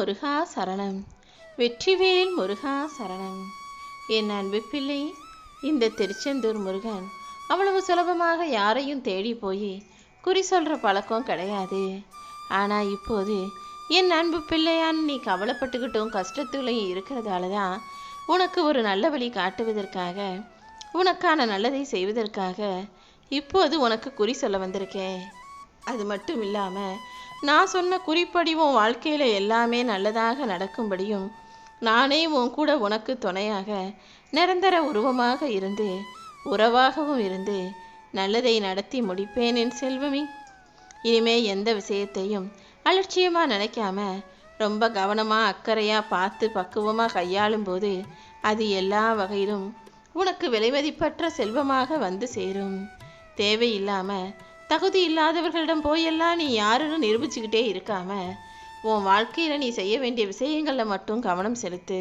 முருகா சரணம். வெற்றிவேல் முருகா சரணம். என் அன்பு பிள்ளை இந்த திருச்செந்தூர் முருகன் அவ்வளவு சுலபமாக யாரையும் தேடி போய் குறி சொல்கிற பழக்கம் கிடையாது. ஆனால் இப்போது என் அன்பு பிள்ளையான்னு நீ கவலைப்பட்டுக்கிட்டும் கஷ்டத்துலையும் இருக்கிறதால தான் உனக்கு ஒரு நல்ல வழி காட்டுவதற்காக உனக்கான நல்லதை செய்வதற்காக இப்போது உனக்கு குறி சொல்ல வந்திருக்கேன். அது மட்டும் இல்லாமல் நான் சொன்ன குறிப்படி உன் வாழ்க்கையில் எல்லாமே நல்லதாக நடக்கும்படியும் நானே உன் கூட உனக்கு துணையாக நிரந்தர உருவமாக இருந்து உறவாகவும் இருந்து நல்லதை நடத்தி முடிப்பேன் என் செல்வமே. இனிமே எந்த விஷயத்தையும் அலட்சியமாக நினைக்காம ரொம்ப கவனமாக அக்கறையாக பார்த்து பக்குவமாக கையாளும் போது அது எல்லா வகையிலும் உனக்கு விலைமதிப்பற்ற செல்வமாக வந்து சேரும். தேவையில்லாமல் தகுதி இல்லாதவர்களிடம் போயெல்லாம் நீ யாருன்னு நிரூபிச்சுக்கிட்டே இருக்காம உன் வாழ்க்கையில் நீ செய்ய வேண்டிய விஷயங்களில் மட்டும் கவனம் செலுத்து.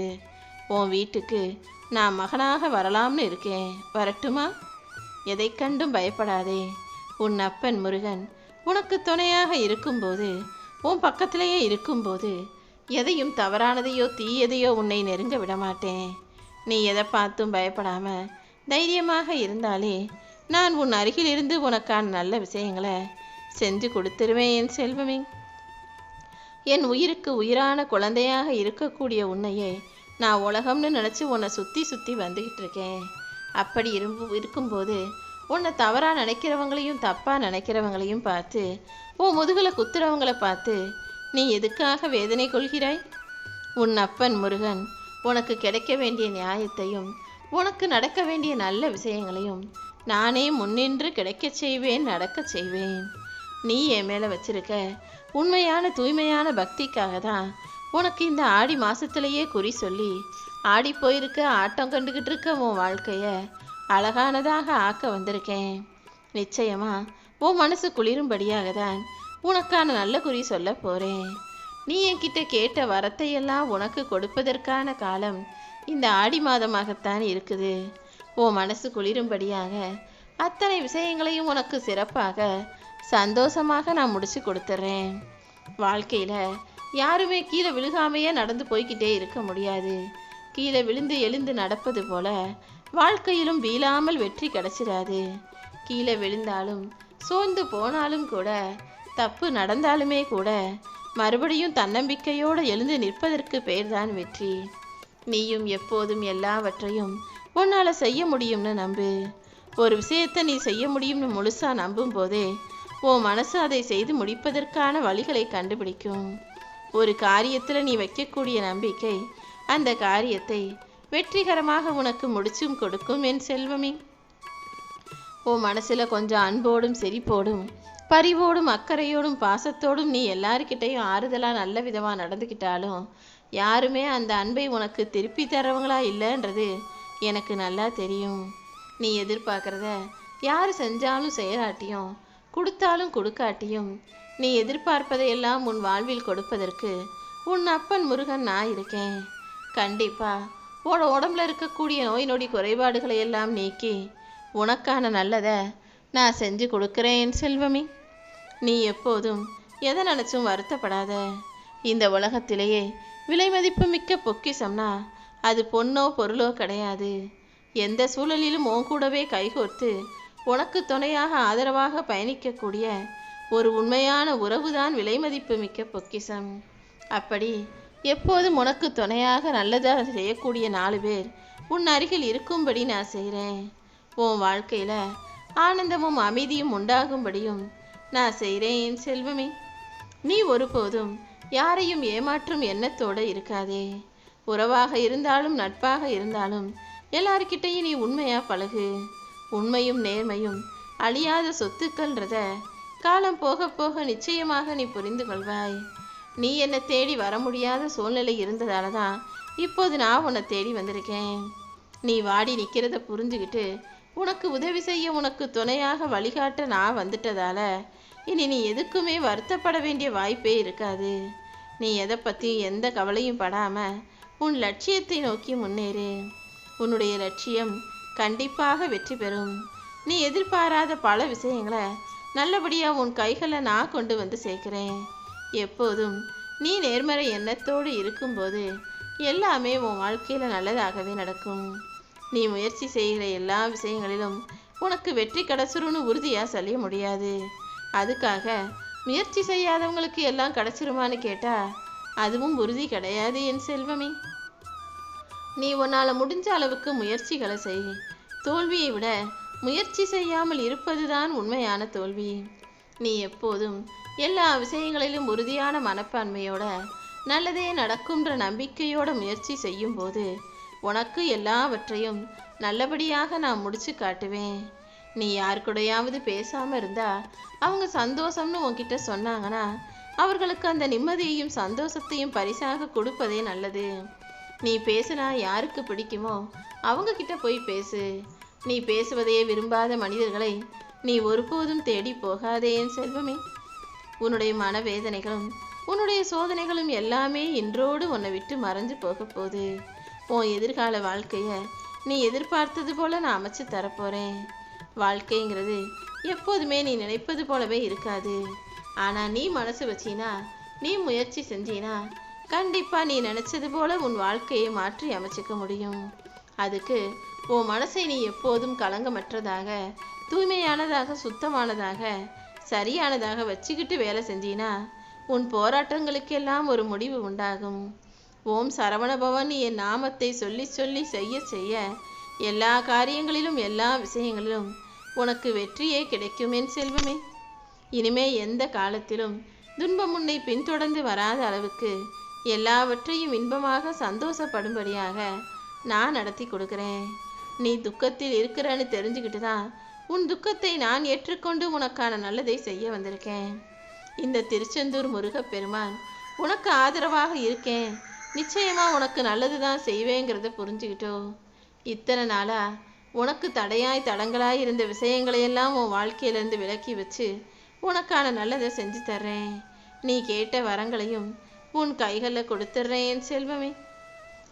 உன் வீட்டுக்கு நான் மகனாக வரலாம்னு இருக்கேன். வரட்டுமா? எதை கண்டும் பயப்படாதே. உன் அப்பன் முருகன் உனக்கு துணையாக இருக்கும்போது உன் பக்கத்திலேயே இருக்கும்போது எதையும் தவறானதையோ தீயதையோ உன்னை நெருங்க விட மாட்டேன் நீ எதை பார்த்தும் பயப்படாமல் தைரியமாக இருந்தாலே நான் உன் அருகில் இருந்து உனக்கான நல்ல விஷயங்களை செஞ்சு கொடுத்துருவேன் என் செல்வமே. என் உயிருக்கு உயிரான குழந்தையாக இருக்கக்கூடிய உன்னையே நான் உலகம்னு நினச்சி உன்னை சுற்றி சுற்றி வந்துக்கிட்டு இருக்கேன். அப்படி இரும்பு இருக்கும்போது உன்னை தவறாக நினைக்கிறவங்களையும் தப்பாக நினைக்கிறவங்களையும் பார்த்து உன் முதுகில் குத்துறவங்கள பார்த்து நீ எதுக்காக வேதனை கொள்கிறாய்? உன் அப்பன் முருகன் உனக்கு கிடைக்க வேண்டிய நியாயத்தையும் உனக்கு நடக்க வேண்டிய நல்ல விஷயங்களையும் நானே முன்னின்று கிடைக்கச் செய்வேன் நடக்கச் செய்வேன். நீ என் மேலே வச்சிருக்க உண்மையான தூய்மையான பக்திக்காக தான் உனக்கு இந்த ஆடி மாசத்திலேயே குறி சொல்லி ஆடி போயிருக்க ஆட்டம் கண்டுக்கிட்டு இருக்க உன் வாழ்க்கைய அழகானதாக ஆக்க வந்திருக்கேன். நிச்சயமா உன் மனசு குளிரும்படியாக தான் உனக்கான நல்ல குறி சொல்ல போறேன். நீ என்கிட்ட கேட்ட வரத்தையெல்லாம் உனக்கு கொடுப்பதற்கான காலம் இந்த ஆடி மாதமாகத்தான் இருக்குது. உன் மனசு குளிரும்படியாக அத்தனை விஷயங்களையும் உனக்கு சிறப்பாக சந்தோஷமாக நான் முடிச்சு கொடுத்துட்றேன் வாழ்க்கையில் யாருமே கீழே விழுகாமையே நடந்து போய்க்கிட்டே இருக்க முடியாது. கீழே விழுந்து எழுந்து நடப்பது போல வாழ்க்கையிலும் வீழாமல் வெற்றி கிடைச்சிடாது கீழே விழுந்தாலும் சோர்ந்து போனாலும் கூட தப்பு நடந்தாலுமே கூட மறுபடியும் தன்னம்பிக்கையோடு எழுந்து நிற்பதற்கு பெயர்தான் வெற்றி. நீயும் எப்போதும் எல்லாவற்றையும் உன்னால் செய்ய முடியும்னு நம்பு. ஒரு விஷயத்தை நீ செய்ய முடியும்னு முழுசா நம்பும் போதே உன் மனசு அதை செய்து முடிப்பதற்கான வழிகளை கண்டுபிடிக்கும். ஒரு காரியத்தில் நீ வைக்கக்கூடிய நம்பிக்கை அந்த காரியத்தை வெற்றிகரமாக உனக்கு முடிச்சும் கொடுக்கும் என் செல்வமே. உன் மனசில் கொஞ்சம் அன்போடும் செறிப்போடும் பரிவோடும் அக்கறையோடும் பாசத்தோடும் நீ எல்லாருக்கிட்டையும் ஆறுதலாக நல்ல விதமாக நடந்துக்கிட்டாலும் யாருமே அந்த அன்பை உனக்கு திருப்பி தரவங்களா இல்லைன்றது எனக்கு நல்லா தெரியும். நீ எதிர்பார்க்குறத யார் செஞ்சாலும் செய்யறாட்டியும் கொடுத்தாலும் கொடுக்காட்டியும் நீ எதிர்பார்ப்பதையெல்லாம் உன் வாழ்வில் கொடுப்பதற்கு உன் அப்பன் முருகன் நான் இருக்கேன். கண்டிப்பா உன் உடம்புல இருக்கக்கூடிய நோய் நொடி குறைபாடுகளை எல்லாம் நீக்கி உனக்கான நல்லதை நான் செஞ்சு கொடுக்குறேன் செல்வமி. நீ எப்போதும் எதை நினச்சும் வருத்தப்படாத. இந்த உலகத்திலேயே விலை மதிப்பு மிக்க பொக்கிஷம்னா அது பொண்ணோ பொருளோ கிடையாது. எந்த சூழலிலும் உன் கூடவே கைகோர்த்து உனக்கு துணையாக ஆதரவாக பயணிக்கக்கூடிய ஒரு உண்மையான உறவுதான் விலை மதிப்பு மிக்க பொக்கிஷம். அப்படி எப்போதும் உனக்கு துணையாக நல்லதாக செய்யக்கூடிய நாலு பேர் உன் அருகில் இருக்கும்படி நான் செய்கிறேன் உன் வாழ்க்கையில் ஆனந்தமும் அமைதியும் உண்டாகும்படியும் நான் செய்கிறேன் என் செல்வமே. நீ ஒருபோதும் யாரையும் ஏமாற்றும் எண்ணத்தோடு இருக்காதே. உறவாக இருந்தாலும் நட்பாக இருந்தாலும் எல்லாருக்கிட்டையும் நீ உண்மையாக பழகு. உண்மையும் நேர்மையும் அழியாத சொத்துக்கள்ன்றத காலம் போக போக நிச்சயமாக நீ புரிந்து கொள்வாய். நீ என்னை தேடி வர முடியாத சூழ்நிலை இருந்ததால தான் இப்போது நான் உன்னை தேடி வந்திருக்கேன். நீ வாடி நிற்கிறத புரிஞ்சுக்கிட்டு உனக்கு உதவி செய்ய உனக்கு துணையாக வழிகாட்ட நான் வந்துட்டதால இனி நீ எதுக்குமே வருத்தப்பட வேண்டிய வாய்ப்பே இருக்காது. நீ எதை பற்றியும் எந்த கவலையும் படாமல் உன் லட்சியத்தை நோக்கி முன்னேறு. உன்னுடைய லட்சியம் கண்டிப்பாக வெற்றி பெறும். நீ எதிர்பாராத பல விஷயங்களை நல்லபடியாக உன் கைகளை நான் கொண்டு வந்து சேர்க்கிறேன். எப்போதும் நீ நேர்மறை எண்ணத்தோடு இருக்கும்போது எல்லாமே உன் வாழ்க்கையில் நல்லதாகவே நடக்கும். நீ முயற்சி செய்கிற எல்லா விஷயங்களிலும் உனக்கு வெற்றி கிடைச்சிரும்னு உறுதியாக சொல்ல முடியாது. அதுக்காக முயற்சி செய்யாதவங்களுக்கு எல்லாம் கிடைச்சிருமான்னு கேட்டால் அதுவும் உறுதி கிடையாது என் செல்வமே. நீ உன்னால் முடிஞ்ச அளவுக்கு முயற்சிகளை செய். தோல்வியை விட முயற்சி செய்யாமல் இருப்பதுதான் உண்மையான தோல்வி. நீ எப்போதும் எல்லா விஷயங்களிலும் உறுதியான மனப்பான்மையோட நல்லதே நடக்கும்ன்ற நம்பிக்கையோட முயற்சி செய்யும்போது உனக்கு எல்லாவற்றையும் நல்லபடியாக நான் முடிச்சு காட்டுவேன். நீ யார் கூடயாவது பேசாம இருந்தா அவங்க சந்தோஷம்னு உன்கிட்ட சொன்னாங்கன்னா அவர்களுக்கு அந்த நிம்மதியையும் சந்தோஷத்தையும் பரிசாக கொடுப்பதே நல்லது. நீ பேசுனா யாருக்கு பிடிக்குமோ அவங்க கிட்ட போய் பேசு. நீ பேசுவதையே விரும்பாத மனிதர்களை நீ ஒருபோதும் தேடி போகாதே என் செல்வமே. உன்னுடைய மனவேதனைகளும் உன்னுடைய சோதனைகளும் எல்லாமே இன்றோடு உன்னை விட்டு மறைஞ்சு போக போகுது. உன் எதிர்கால வாழ்க்கைய நீ எதிர்பார்த்தது போல நான் அமைச்சு தரப்போறேன். வாழ்க்கைங்கிறது எப்போதுமே நீ நினைப்பது போலவே இருக்காது. ஆனா நீ மனசு வச்சினா நீ முயற்சி செஞ்சினா கண்டிப்பா நீ நினைச்சது போல உன் வாழ்க்கையை மாற்றி அமைச்சுக்க முடியும். அதுக்கு உன் மனசை நீ எப்போதும் கலங்கமற்றதாக தூய்மையானதாக சுத்தமானதாக சரியானதாக வச்சுக்கிட்டு வேலை செஞ்சினா உன் போராட்டங்களுக்கெல்லாம் ஒரு முடிவு உண்டாகும். ஓம் சரவணபவன் என் நாமத்தை சொல்லி சொல்லி செய்ய செய்ய எல்லா காரியங்களிலும் எல்லா விஷயங்களிலும் உனக்கு வெற்றியே கிடைக்குமேன் செல்வமே. இனிமே எந்த காலத்திலும் துன்பம் உன்னை பின்தொடர்ந்து வராத அளவுக்கு எல்லாவற்றையும் இன்பமாக சந்தோஷப்படும்படியாக நான் நடத்தி கொடுக்குறேன். நீ துக்கத்தில் இருக்கிறன்னு தெரிஞ்சுக்கிட்டு தான் உன் துக்கத்தை நான் ஏற்றுக்கொண்டு உனக்கான நல்லதை செய்ய வந்திருக்கேன். இந்த திருச்செந்தூர் முருகப்பெருமான் உனக்கு ஆதரவாக இருக்கேன். நிச்சயமா உனக்கு நல்லது தான் செய்வேங்கிறத புரிஞ்சுக்கிட்டோ? இத்தனை நாளா உனக்கு தடையாய் தடங்களாய் இருந்த விஷயங்களையெல்லாம் உன் வாழ்க்கையிலேருந்து விலக்கி வச்சு உனக்கான நல்லதை செஞ்சு தர்றேன். நீ கேட்ட வரங்களையும் உன் கைகளில் கொடுத்துட்றேன் செல்வமே.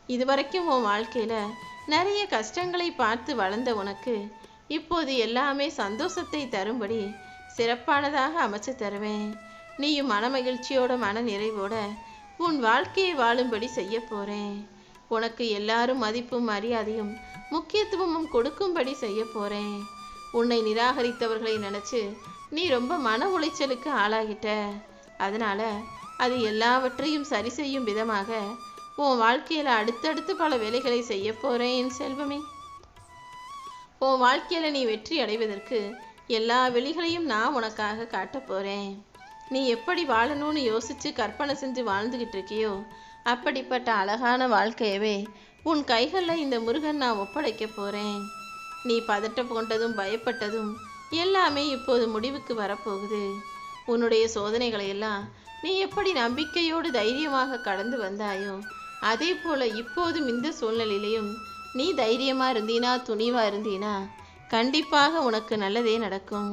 இதுவரைக்கும் உன் வாழ்க்கையில் நிறைய கஷ்டங்களை பார்த்து வளர்ந்த உனக்கு இப்போது எல்லாமே சந்தோஷத்தை தரும்படி சிறப்பானதாக அமைச்சு தருவேன். நீயும் மனமகிழ்ச்சியோட மன நிறைவோட உன் வாழ்க்கையை வாழும்படி செய்ய போறேன். உனக்கு எல்லாரும் மதிப்பும் மரியாதையும் முக்கியத்துவமும் கொடுக்கும்படி செய்ய போறேன். உன்னை நிராகரித்தவர்களை நினைச்சு நீ ரொம்ப மன உளைச்சலுக்கு ஆளாகிட்ட. அதனால அது எல்லாவற்றையும் சரி செய்யும் விதமாக உன் வாழ்க்கையில அடுத்தடுத்து பல வேலைகளை செய்ய போறேன் என் செல்வமே. உன் வாழ்க்கையில நீ வெற்றி அடைவதற்கு எல்லா வெளிகளையும் நான் உனக்காக காட்டப் போறேன். நீ எப்படி வாழணும்னு யோசிச்சு கற்பனை செஞ்சு வாழ்ந்துகிட்டு இருக்கியோ அப்படிப்பட்ட அழகான வாழ்க்கையவே உன் கைகளில் இந்த முருகன் நான் ஒப்படைக்க போறேன். நீ பதட்டம் கொண்டதும் பயப்பட்டதும் எல்லாமே இப்போது முடிவுக்கு வரப்போகுது உன்னுடைய சோதனைகளை எல்லாம் நீ எப்படி நம்பிக்கையோடு தைரியமாக கடந்து வந்தாயோ அதே போல இப்போதும் இந்த சூழ்நிலையிலையும் நீ தைரியமா இருந்தீனா துணிவா இருந்தீனா கண்டிப்பாக உனக்கு நல்லதே நடக்கும்.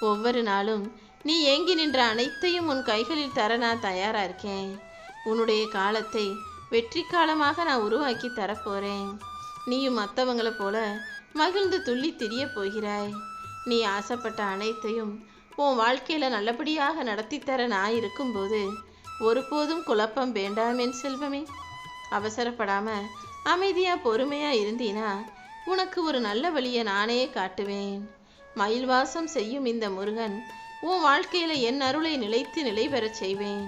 ஒவ்வொரு நாளும் நீ ஏங்கி நின்ற அனைத்தையும் உன் கைகளில் தர நான் தயாரா இருக்கேன். உன்னுடைய காலத்தை வெற்றி காலமாக நான் உருவாக்கி தரப்போறேன். நீயும் மற்றவங்களை போல மகிழ்ந்து துள்ளி திரிய போகிறாய். நீ ஆசைப்பட்ட அனைத்தையும் உன் வாழ்க்கையில் நல்லபடியாக நடத்தி தர நான் இருக்கும்போது ஒருபோதும் குழப்பம் வேண்டாமேன் செல்வமே. அவசரப்படாம அமைதியா பொறுமையா இருந்தீனா உனக்கு ஒரு நல்ல வழியை நானே காட்டுவேன். மயில் வாசம் செய்யும் இந்த முருகன் உன் வாழ்க்கையில என் அருளை நிலைத்து நிலை பெறச் செய்வேன்.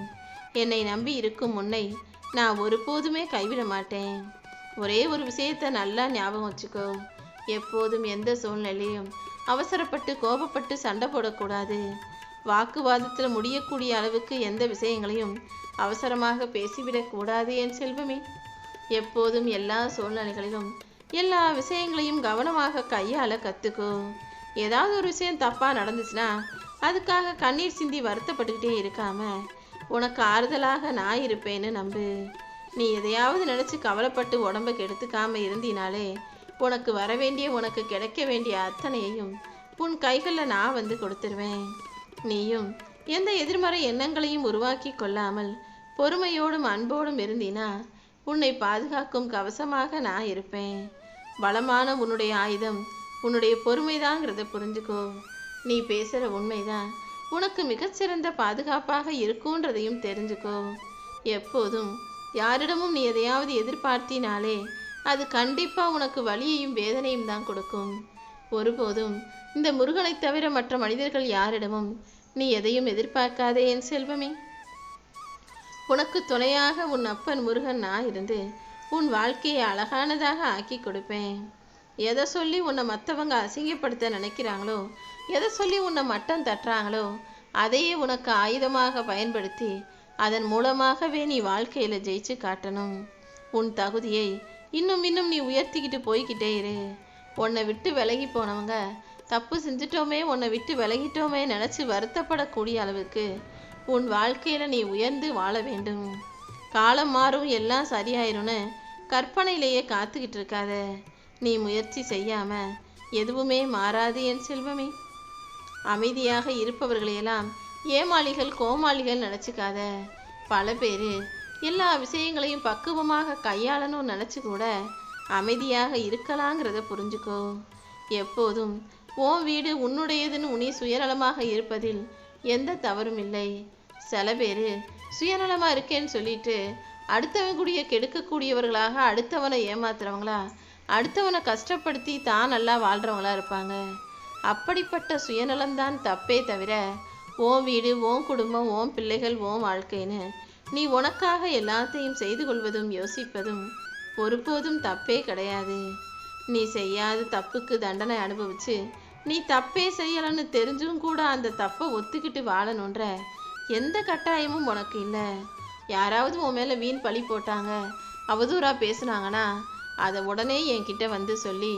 என்னை நம்பி இருக்கும் முன்னை நான் ஒருபோதுமே கைவிட மாட்டேன். ஒரே ஒரு விஷயத்தை நல்லா ஞாபகம் வச்சுக்கோ. எப்போதும் எந்த சூழ்நிலையும் அவசரப்பட்டு கோபப்பட்டு சண்டை போடக்கூடாது. வாக்குவாதத்தில் முடியக்கூடிய அளவுக்கு எந்த விஷயங்களையும் அவசரமாக பேசிவிடக்கூடாது என் செல்வமே. எப்போதும் எல்லா சூழ்நிலைகளிலும் எல்லா விஷயங்களையும் கவனமாக கையாள கத்துக்கோ. ஏதாவது ஒரு விஷயம் தப்பாக நடந்துச்சுன்னா அதுக்காக கண்ணீர் சிந்தி வருத்தப்பட்டுக்கிட்டே இருக்காம உனக்கு ஆறுதலாக நான் இருப்பேன்னு நம்பு. நீ எதையாவது நினச்சி கவலைப்பட்டு உடம்ப கெடுத்துக்காமல் இருந்தினாலே உனக்கு வர வேண்டிய உனக்கு கிடைக்க வேண்டிய அத்தனையையும் உன் கைகளில் நான் வந்து கொடுத்துருவேன். நீயும் எந்த எதிர்மறை எண்ணங்களையும் உருவாக்கி கொள்ளாமல் பொறுமையோடும் அன்போடும் இருந்தினா உன்னை பாதுகாக்கும் கவசமாக நான் இருப்பேன். பலமான உன்னுடைய ஆயுதம் உன்னுடைய பொறுமைதாங்கிறத புரிஞ்சுக்கோ. நீ பேசுகிற உண்மைதான் உனக்கு மிகச்சிறந்த பாதுகாப்பாக இருக்குன்றதையும் தெரிஞ்சுக்கோ. எப்போதும் யாரிடமும் நீ எதையாவது எதிர்பார்த்தினாலே அது கண்டிப்பா உனக்கு வலியையும் வேதனையும் தான் கொடுக்கும். ஒருபோதும் இந்த முருகனைத் தவிர மற்ற மனிதர்கள் யாரிடமும் நீ எதையும் எதிர்பார்க்காதே என் செல்வமே. உனக்கு துணையாக உன் அப்பன் முருகன் நான் இருந்து உன் வாழ்க்கையை அழகானதாக ஆக்கி கொடுப்பேன். எதை சொல்லி உன்னை மற்றவங்க அசிங்கப்படுத்த நினைக்கிறாங்களோ எதை சொல்லி உன்னை மட்டம் தட்டுறாங்களோ அதையே உனக்கு ஆயுதமாக பயன்படுத்தி அதன் மூலமாகவே நீ வாழ்க்கையில் ஜெயிச்சு காட்டணும். உன் தகுதியை இன்னும் இன்னும் நீ உயர்த்திக்கிட்டு போய்கிட்டே இரு. உன்னை விட்டு விலகி போனவங்க தப்பு செஞ்சிட்டோமே உன்னை விட்டு விலகிட்டோமே நினச்சி வருத்தப்படக்கூடிய அளவுக்கு உன் வாழ்க்கையில் நீ உயர்ந்து வாழ வேண்டும். காலம் மாறும் எல்லாம் சரியாயிரும்னு கற்பனையிலேயே காத்துக்கிட்டு இருக்காத. நீ முயற்சி செய்யாம எதுவுமே மாறாது என் செல்வமே. அமைதியாக இருப்பவர்களையெல்லாம் ஏமாளிகள் கோமாளிகள் நினச்சிக்காத. பல பேர் எல்லா விஷயங்களையும் பக்குவமாக கையாளணும்னு நினச்சி கூட அமைதியாக இருக்கலாங்கிறத புரிஞ்சுக்கோ. எப்போதும் உன் வீடு உன்னுடையதுன்னு உனி சுயநலமாக இருப்பதில் எந்த தவறும் இல்லை. சில பேர் சுயநலமாக இருக்கேன்னு சொல்லிட்டு அடுத்தவன் கூடிய கெடுக்கக்கூடியவர்களாக அடுத்தவனை ஏமாத்துறவங்களா அடுத்தவனை கஷ்டப்படுத்தி தான் நல்லா வாழ்கிறவங்களா இருப்பாங்க. அப்படிப்பட்ட சுயநலம்தான் தப்பே தவிர ஓன் வீடு ஓம் குடும்பம் ஓம் பிள்ளைகள் ஓம் வாழ்க்கைன்னு நீ உனக்காக எல்லாத்தையும் செய்து கொள்வதும் யோசிப்பதும் ஒருபோதும் தப்பே கிடையாது. நீ செய்யாத தப்புக்கு தண்டனை அனுபவிச்சு நீ தப்பே செய்யலன்னு தெரிஞ்சும் கூட அந்த தப்பை ஒத்துக்கிட்டு வாழணுன்ற எந்த கட்டாயமும் உனக்கு இல்லை. யாராவது உன் மேலே வீண் பழி போட்டாங்க அவதூறாக பேசுனாங்கன்னா அதை உடனே என்கிட்ட வந்து சொல்லி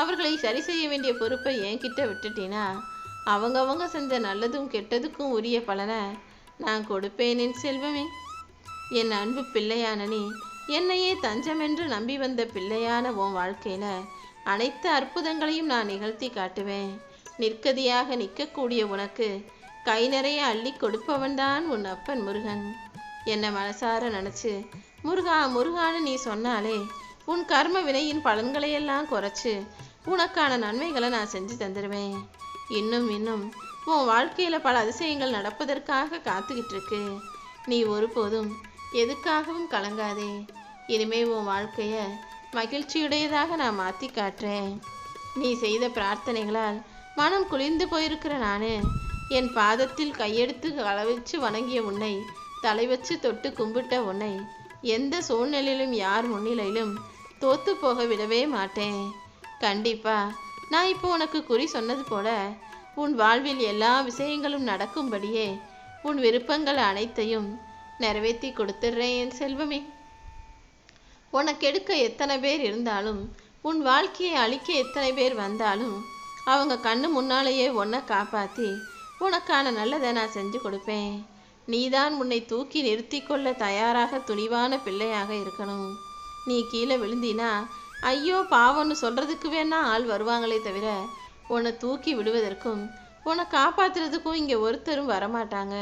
அவர்களை சரி செய்ய வேண்டிய பொறுப்பை என்கிட்ட விட்டுட்டீனா அவங்கவங்க செஞ்ச நல்லதும் கெட்டதுக்கும் உரிய பலனை நான் கொடுப்பேனின் செல்வமே. என் அன்பு பிள்ளையான நீ என்னையே தஞ்சமென்று நம்பி வந்த பிள்ளையான உன் வாழ்க்கையில அனைத்து அற்புதங்களையும் நான் நிகழ்த்தி காட்டுவேன். நிற்கதியாக நிற்கக்கூடிய உனக்கு கை நிறைய அள்ளி கொடுப்பவன்தான் உன் அப்பன் முருகன். என்னை மனசார நினச்சி முருகா முருகான்னு நீ சொன்னாலே உன் கர்ம வினையின் பலன்களையெல்லாம் குறைச்சு உனக்கான நன்மைகளை நான் செஞ்சு தந்துடுவேன் இன்னும் இன்னும் உன் வாழ்க்கையில் பல அதிசயங்கள் நடப்பதற்காக காத்துக்கிட்டு இருக்கு. நீ ஒருபோதும் எதுக்காகவும் கலங்காதே. இனிமே உன் வாழ்க்கையை மகிழ்ச்சியுடையதாக நான் மாற்றி காட்டுறேன். நீ செய்த பிரார்த்தனைகளால் மனம் குளிர்ந்து போயிருக்கிற நானு. என் பாதத்தில் கையெடுத்து அளவச்சு வணங்கிய உன்னை தலை வச்சு தொட்டு கும்பிட்ட உன்னை எந்த சூழ்நிலையிலும் யார் முன்னிலையிலும் தோத்து போக விடவே மாட்டேன். கண்டிப்பா நான் இப்போ உனக்கு குறி சொன்னது போல உன் வாழ்வில் எல்லா விஷயங்களும் நடக்கும்படியே உன் விருப்பங்கள் அனைத்தையும் நிறைவேற்றி கொடுத்துட்றேன் என் செல்வமே. உனக்கு எடுக்க எத்தனை பேர் இருந்தாலும் உன் வாழ்க்கையை அழிக்க எத்தனை பேர் வந்தாலும் அவங்க கண்ணு முன்னாலேயே உன்னை காப்பாற்றி உனக்கான நல்லதை நான் செஞ்சு கொடுப்பேன். நீதான் உன்னை தூக்கி நிறுத்தி கொள்ள தயாராக துணிவான பிள்ளையாக இருக்கணும். நீ கீழே விழுந்தினா ஐயோ பாவம்னு சொல்றதுக்கு வேணா ஆள் வருவாங்களே தவிர உன்னை தூக்கி விடுவதற்கும் உன்னை காப்பாத்துறதுக்கும் இங்கே ஒருத்தரும் வரமாட்டாங்க.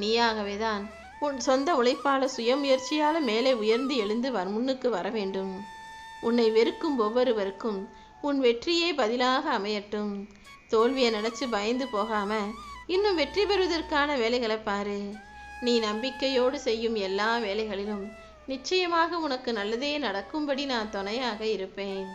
நீயாகவே தான் உன் சொந்த உழைப்பால சுயமுயற்சியால மேலே உயர்ந்து எழுந்து வர் முன்னுக்கு வர வேண்டும். உன்னை வெறுக்கும் ஒவ்வொருவருக்கும் உன் வெற்றியே பதிலாக அமையட்டும். தோல்வியை நினைச்சு பயந்து போகாம இன்னும் வெற்றி பெறுவதற்கான வேலைகளை பாரு. நீ நம்பிக்கையோடு செய்யும் எல்லா வேலைகளிலும் நிச்சயமாக உனக்கு நல்லதே நடக்கும்படி நான் துணையாக இருப்பேன்.